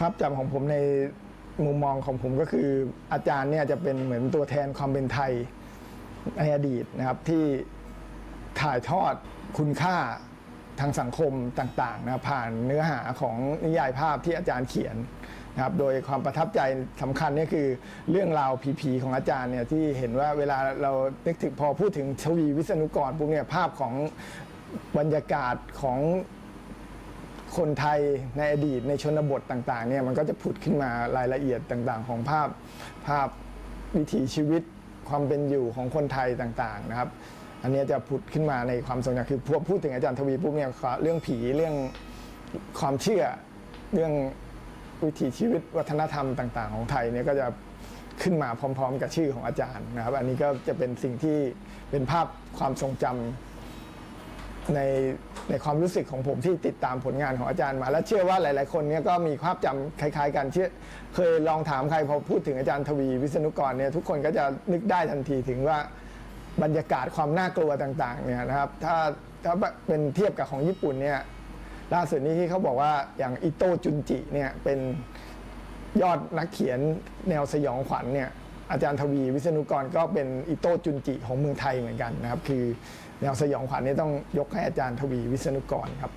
ภาพจำของผมในมุมมองของผมก็คืออาจารย์เนี่ยจะเป็นเหมือนตัวแทนความเป็นไทยในอดีตนะครับที่ถ่ายทอดคุณค่าทางสังคมต่างๆนะผ่านเนื้อหาของนิยายภาพที่อาจารย์เขียนนะครับโดยความประทับใจสำคัญนี่คือเรื่องราวผีๆของอาจารย์เนี่ยที่เห็นว่าเวลาเรานึกถึงพอพูดถึงชวีวิษณุกรปุ๊บเนี่ยภาพของบรรยากาศของ คนไทยในอดีตในชนบทต่างๆเนี่ยมันก็จะผุดขึ้นมารายละเอียดต่างๆ ของภาพภาพวิถีชีวิตความเป็นอยู่ของคนไทยต่างๆนะครับ อันนี้จะผุดขึ้นมาในความทรงจำคือพวกพูดถึงอาจารย์ทวีปุ๊บเนี่ยเรื่องผีเรื่องความเชื่อเรื่องวิถีชีวิตวัฒนธรรมต่าง ๆ ของไทยเนี่ยก็จะขึ้นมาพร้อม ๆ กับชื่อของอาจารย์นะครับ อันนี้ก็จะเป็นสิ่งที่เป็นภาพความทรงจำ ในในความรู้สึกของผมที่ติดตามผลงานของอาจารย์มา และเชื่อว่าหลาย ๆ คนเนี่ยก็มีภาพจำคล้าย ๆ กันเชื่อเคยลองถามใครพอพูดถึงอาจารย์ทวีวิษณุกรเนี่ยทุกคนก็จะนึกได้ทันทีถึงว่าบรรยากาศความน่ากลัวต่าง ๆ เนี่ยนะครับ ถ้าถ้าเป็นเทียบกับของญี่ปุ่นเนี่ยล่าสุดนี้ที่เขาบอกว่าอย่างอิโตจุนจิเนี่ยเป็นยอดนักเขียนแนวสยองขวัญเนี่ย อาจารย์ทวีวิษณุกรก็เป็นอิโต้จุนจิของเมืองไทยเหมือนกันนะครับ คือแนวสยองขวัญนี่ต้องยกให้อาจารย์ทวีวิษณุกรครับ